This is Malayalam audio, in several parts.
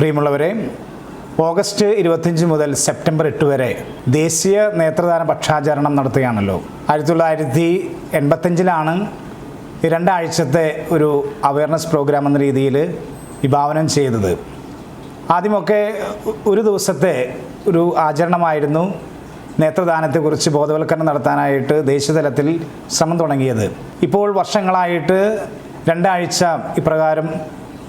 പ്രിയമുള്ളവരെ ഓഗസ്റ്റ് ഇരുപത്തിയഞ്ച് മുതൽ സെപ്റ്റംബർ എട്ട് വരെ ദേശീയ നേത്രദാന പക്ഷാചരണം നടത്തുകയാണല്ലോ. ആയിരത്തി തൊള്ളായിരത്തി എൺപത്തഞ്ചിലാണ് രണ്ടാഴ്ചത്തെ ഒരു അവയർനെസ് പ്രോഗ്രാം എന്ന രീതിയിൽ വിഭാവനം ചെയ്തത്. ആദ്യമൊക്കെ ഒരു ദിവസത്തെ ഒരു ആചരണമായിരുന്നു നേത്രദാനത്തെക്കുറിച്ച് ബോധവൽക്കരണം നടത്താനായിട്ട് ദേശീയതലത്തിൽ ശ്രമം തുടങ്ങിയത്. ഇപ്പോൾ വർഷങ്ങളായിട്ട് രണ്ടാഴ്ച ഇപ്രകാരം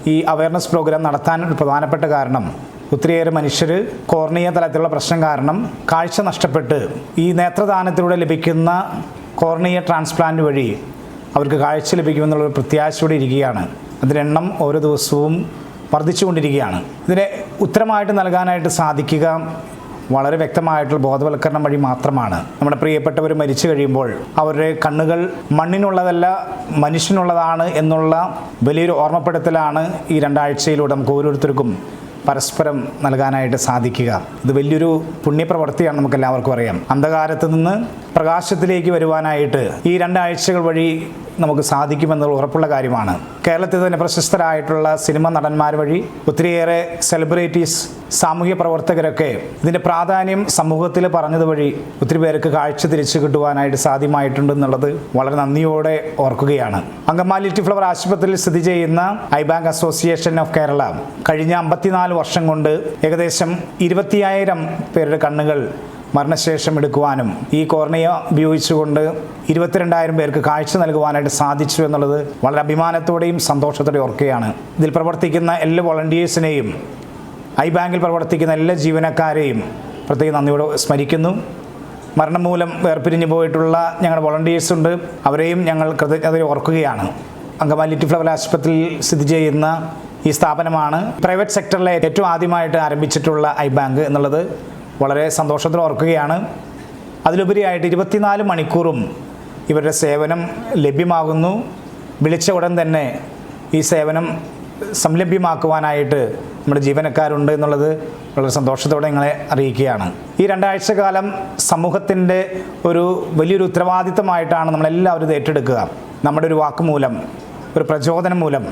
ഈ അവയർനെസ് പ്രോഗ്രാം നടത്താൻ ഒരു പ്രധാനപ്പെട്ട കാരണം. ഒത്തിരിയേറെ മനുഷ്യർ കോർണിയ തലത്തിലുള്ള പ്രശ്നം കാരണം കാഴ്ച നഷ്ടപ്പെട്ട് ഈ നേത്രദാനത്തിലൂടെ ലഭിക്കുന്ന കോർണിയ ട്രാൻസ്പ്ലാന്റ് വഴി അവർക്ക് കാഴ്ച ലഭിക്കുമെന്നുള്ളൊരു പ്രത്യാശയോടെ ഇരിക്കുകയാണ്. അതിന്റെ എണ്ണം ഓരോ ദിവസവും വർദ്ധിച്ചുകൊണ്ടിരിക്കുകയാണ്. ഇതിനെ ഉത്തരമായിട്ട് നൽകാനായിട്ട് സാധിക്കുക വളരെ വ്യക്തമായിട്ടുള്ള ബോധവൽക്കരണം വഴി മാത്രമാണ്. നമ്മുടെ പ്രിയപ്പെട്ടവർ മരിച്ചു കഴിയുമ്പോൾ അവരുടെ കണ്ണുകൾ മണ്ണിനുള്ളതല്ല മനുഷ്യനുള്ളതാണ് എന്നുള്ള വലിയൊരു ഓർമ്മപ്പെടുത്തലാണ് ഈ രണ്ടാഴ്ചയിലൂടെ നമുക്ക് ഓരോരുത്തർക്കും പരസ്പരം നൽകാനായിട്ട് സാധിക്കുക. ഇത് വലിയൊരു പുണ്യപ്രവർത്തിയാണ് നമുക്കെല്ലാവർക്കും അറിയാം. അന്ധകാരത്ത് നിന്ന് പ്രകാശത്തിലേക്ക് വരുവാനായിട്ട് ഈ രണ്ടാഴ്ചകൾ വഴി നമുക്ക് സാധിക്കുമെന്നുള്ള ഉറപ്പുള്ള കാര്യമാണ്. കേരളത്തിൽ തന്നെ പ്രശസ്തരായിട്ടുള്ള സിനിമ നടന്മാർ വഴി ഒത്തിരിയേറെ സെലിബ്രിറ്റീസ് സാമൂഹ്യ പ്രവർത്തകരൊക്കെ ഇതിന്റെ പ്രാധാന്യം സമൂഹത്തിൽ പറഞ്ഞത് വഴി ഒത്തിരി പേർക്ക് കാഴ്ച തിരിച്ചു കിട്ടുവാനായിട്ട് സാധ്യമായിട്ടുണ്ട് എന്നുള്ളത് വളരെ നന്ദിയോടെ ഓർക്കുകയാണ്. അങ്കമാലി ലിറ്റി ഫ്ലവർ ആശുപത്രിയിൽ സ്ഥിതി ചെയ്യുന്ന I bank association of Kerala കഴിഞ്ഞ അമ്പത്തിനാല് വർഷം കൊണ്ട് ഏകദേശം ഇരുപത്തിയായിരം പേരുടെ കണ്ണുകൾ മരണശേഷം എടുക്കുവാനും ഈ കോർണിയ ഉപയോഗിച്ചുകൊണ്ട് ഇരുപത്തിരണ്ടായിരം പേർക്ക് കാഴ്ച നൽകുവാനായിട്ട് സാധിച്ചു എന്നുള്ളത് വളരെ അഭിമാനത്തോടെയും സന്തോഷത്തോടെയും ഓർക്കുകയാണ്. ഇതിൽ പ്രവർത്തിക്കുന്ന എല്ലാ വോളണ്ടിയേഴ്സിനെയും ഐ ബാങ്കിൽ പ്രവർത്തിക്കുന്ന എല്ലാ ജീവനക്കാരെയും പ്രത്യേകം നന്ദിയോടെ സ്മരിക്കുന്നു. മരണം മൂലം വേർപിരിഞ്ഞു പോയിട്ടുള്ള ഞങ്ങളുടെ വോളണ്ടിയേഴ്സ് ഉണ്ട്. അവരെയും ഞങ്ങൾ കൃതജ്ഞത ഓർക്കുകയാണ്. അങ്കമാലി ഫ്ലവർ ആശുപത്രിയിൽ സ്ഥിതി ചെയ്യുന്ന ഈ സ്ഥാപനമാണ് പ്രൈവറ്റ് സെക്ടറിലെ ഏറ്റവും ആദ്യമായിട്ട് ആരംഭിച്ചിട്ടുള്ള ഐ ബാങ്ക് എന്നുള്ളത്. വളരെ സന്തോഷത്തിൽ ഓർക്കുകയാണ്. അതിലുപരിയായിട്ട് ഇരുപത്തിനാല് മണിക്കൂറും ഇവരുടെ സേവനം ലഭ്യമാകുന്നു. വിളിച്ച ഉടൻ തന്നെ ഈ സേവനം സംലഭ്യമാക്കുവാനായിട്ട് നമ്മുടെ ജീവനക്കാരുണ്ട് എന്നുള്ളത് വളരെ സന്തോഷത്തോടെ നിങ്ങളെ അറിയിക്കുകയാണ്. ഈ രണ്ടാഴ്ച കാലം സമൂഹത്തിന്റെ ഒരു വലിയൊരു ഉത്തരവാദിത്തമായിട്ടാണ് നമ്മളെല്ലാവരും ഏറ്റെടുക്കുക. നമ്മുടെ ഒരു വാക്കുമൂലം ഒരു പ്രചോദനം മൂലം.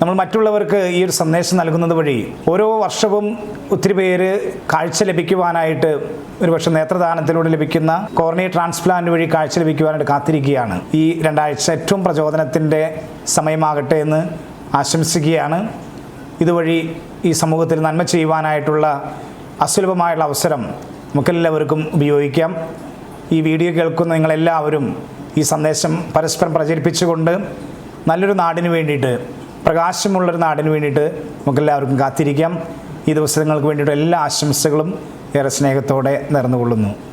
നമ്മൾ മറ്റുള്ളവർക്ക് ഈ ഒരു സന്ദേശം നൽകുന്നത് വഴി ഓരോ വർഷവും ഒത്തിരി പേര് കാഴ്ച ലഭിക്കുവാനായിട്ട് ഒരുപക്ഷെ നേത്രദാനത്തിലൂടെ ലഭിക്കുന്ന കോർണിയ ട്രാൻസ്പ്ലാന്റ് വഴി കാഴ്ച ലഭിക്കുവാനായിട്ട് കാത്തിരിക്കുകയാണ്. ഈ രണ്ടാഴ്ച ഏറ്റവും പ്രചോദനത്തിന്റെ സമയമാകട്ടെ എന്ന് ആശംസിക്കുകയാണ്. ഇതുവഴി ഈ സമൂഹത്തിൽ നന്മ ചെയ്യുവാനായിട്ടുള്ള അസുലഭമായുള്ള അവസരം നമുക്കെല്ലാവർക്കും ഉപയോഗിക്കാം. ഈ വീഡിയോ കേൾക്കുന്ന നിങ്ങളെല്ലാവരും ഈ സന്ദേശം പരസ്പരം പ്രചരിപ്പിച്ചുകൊണ്ട് നല്ലൊരു നാടിന് വേണ്ടിയിട്ട് പ്രകാശമുള്ളൊരു നാടിന് വേണ്ടിയിട്ട് നമുക്കെല്ലാവർക്കും കാത്തിരിക്കാം. ഈ ദിവസങ്ങൾക്ക് വേണ്ടിയിട്ട് എല്ലാ ആശംസകളും ഏറെ സ്നേഹത്തോടെ നേർന്നുകൊള്ളുന്നു.